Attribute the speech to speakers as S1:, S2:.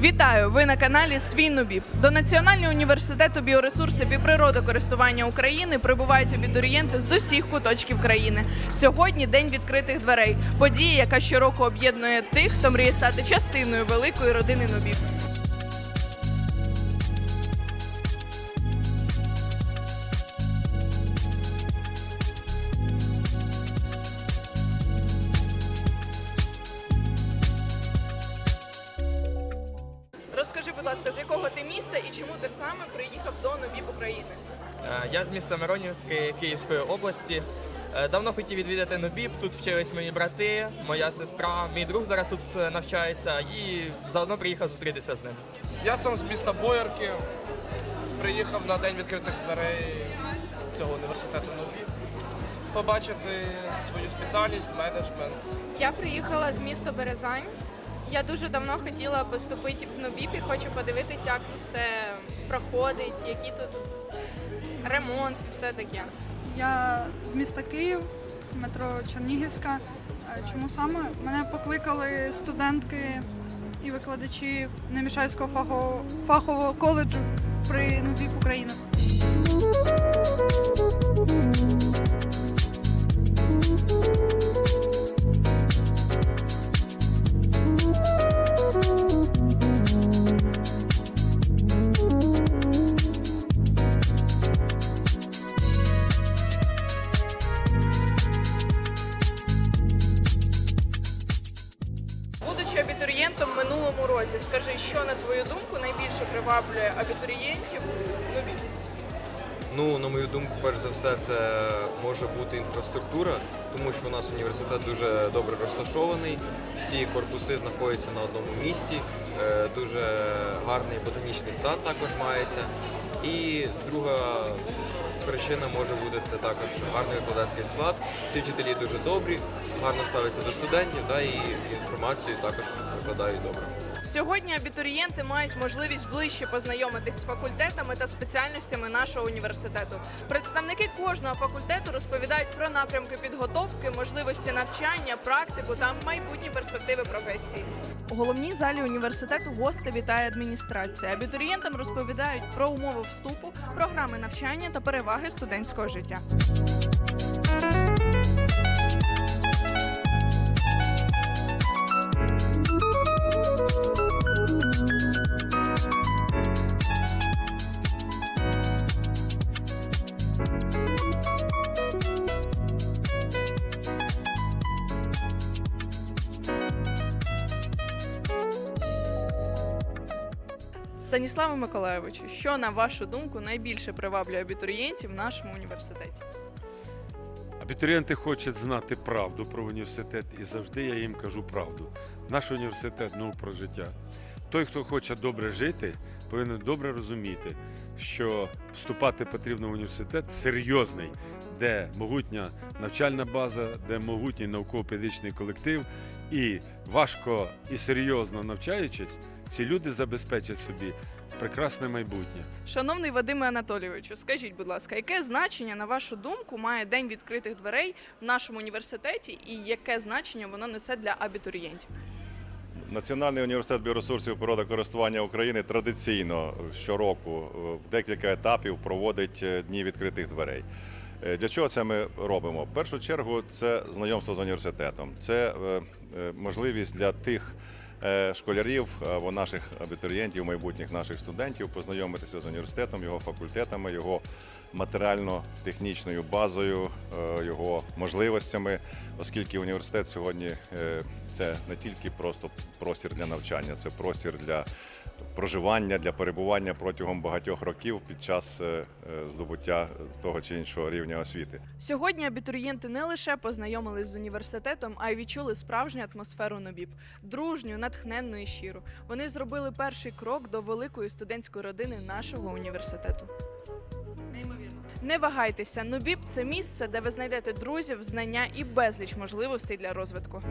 S1: Вітаю! Ви на каналі Свій Нубіб. До Національного університету біоресурсів і природокористування України прибувають абітурієнти з усіх куточків країни. Сьогодні день відкритих дверей. Подія, яка щороку об'єднує тих, хто мріє стати частиною великої родини Нубіб. Ласка, з якого ти міста і чому ти саме приїхав до Нубіб України?
S2: Е, Я з міста Миронівки Київської області. Е, Давно хотів відвідати Нубіб. Тут вчились мої брати, моя сестра, мій друг зараз тут е, навчається і заодно приїхав зустрітися з ним.
S3: Я сам з міста Боярки. Приїхав на день відкритих дверей цього університету нові. Побачити свою спеціальність, менеджмент.
S4: Я приїхала з міста Березань. Я дуже давно хотіла поступити в Нобіб і хочу подивитися, як тут все проходить, який тут ремонт і все таке.
S5: Я з міста Київ, метро Чернігівська. Е, Чому саме? Мене покликали студентки і викладачі Немішайського фахового, фахового коледжу при НУБІП Україна.
S1: Будучи абітурієнтом минулому році, скажи, що на твою думку найбільше приваблює абітурієнтів Нубіб?
S6: Ну, на мою думку, перш за все, це може бути інфраструктура, тому що у нас університет дуже добре розташований, всі корпуси знаходяться на одному місці, е, дуже гарний ботанічний сад також мається. І друга причина може бути це також гарний викладацький склад. Всі вчителі дуже добрі, гарно ставляться до студентів, да, і інформацію також викладають добре.
S1: Сьогодні абітурієнти мають можливість ближче познайомитись з факультетами та спеціальностями нашого університету. Представники кожного факультету розповідають про напрямки підготовки, можливості навчання, практику та майбутні перспективи професії. У головній залі університету гости вітає адміністрація. Абітурієнтам розповідають про умови вступу, програми навчання та переваги студентського життя. Станіславе Миколайовичу, що на вашу думку найбільше приваблює абітурієнтів в нашому університеті?
S7: Абітурієнти хочуть знати правду про університет, і завжди я їм кажу правду. Наш університет ну про життя. Той, хто хоче добре жити, повинен добре розуміти, що вступати потрібно в університет серйозний, де могутня навчальна база, де могутній науково-педагогічний колектив, і важко і серйозно навчаючись, ці люди забезпечать собі прекрасне майбутнє.
S1: Шановний Вадиме Анатолійовичу, скажіть, будь ласка, яке значення, на вашу думку, має день відкритих дверей в нашому університеті, і яке значення воно несе для абітурієнтів?
S8: Національний університет біоресурсів і природокористування України традиційно щороку е, в декілька етапів проводить е, дні відкритих дверей. Е, Для чого це ми робимо? В першу чергу це знайомство з університетом, це е, е, можливість для тих школярів або наших абітурієнтів, майбутніх наших студентів познайомитися з університетом, його факультетами, його матеріально-технічною базою, його можливостями, оскільки університет сьогодні це не тільки просто простір для навчання, це простір для проживання, для перебування протягом багатьох років під час е, е, здобуття того чи іншого рівня освіти.
S1: Сьогодні абітурієнти не лише познайомились з університетом, а й відчули справжню атмосферу Нобіб дружню, натхненну і щиру. Вони зробили перший крок до великої студентської родини нашого університету. Не вагайтеся, Нубіб це місце, де ви знайдете друзів, знання і безліч можливостей для розвитку.